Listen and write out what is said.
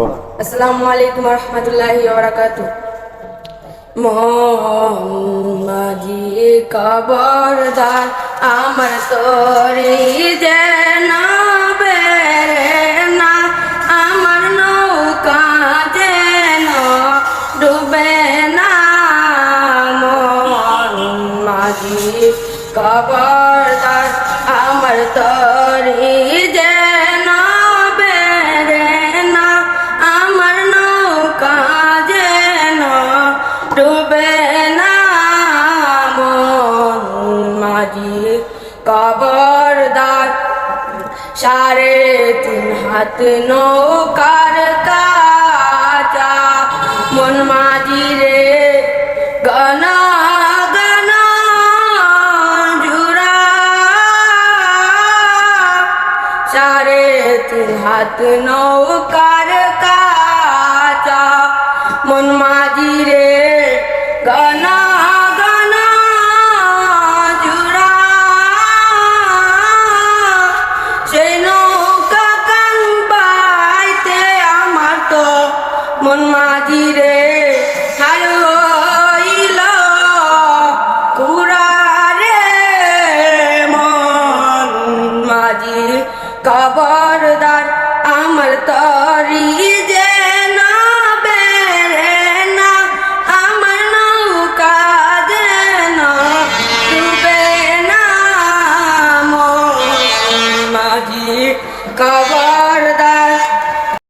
আসসালামু আলাইকুম রহমতুল্লাহি বারাকাতু মাঝি কবরদার আমার তোরি যেন না আমার নৌকা যেন ডুবে না। মাঝি কবরদার আমার তোরি ডুবে না মাঝি কবরদার সাড়ে তিন হাত নৌকার কাজা মন মাঝি রে, গনা সাড়ে তিন হাত নৌকার কাজা মন মাঝি রে। খবরদার আমার তরি যে না বেড়ে না, আমার নৌকা যেন ডুবে না। মাঝি খবরদার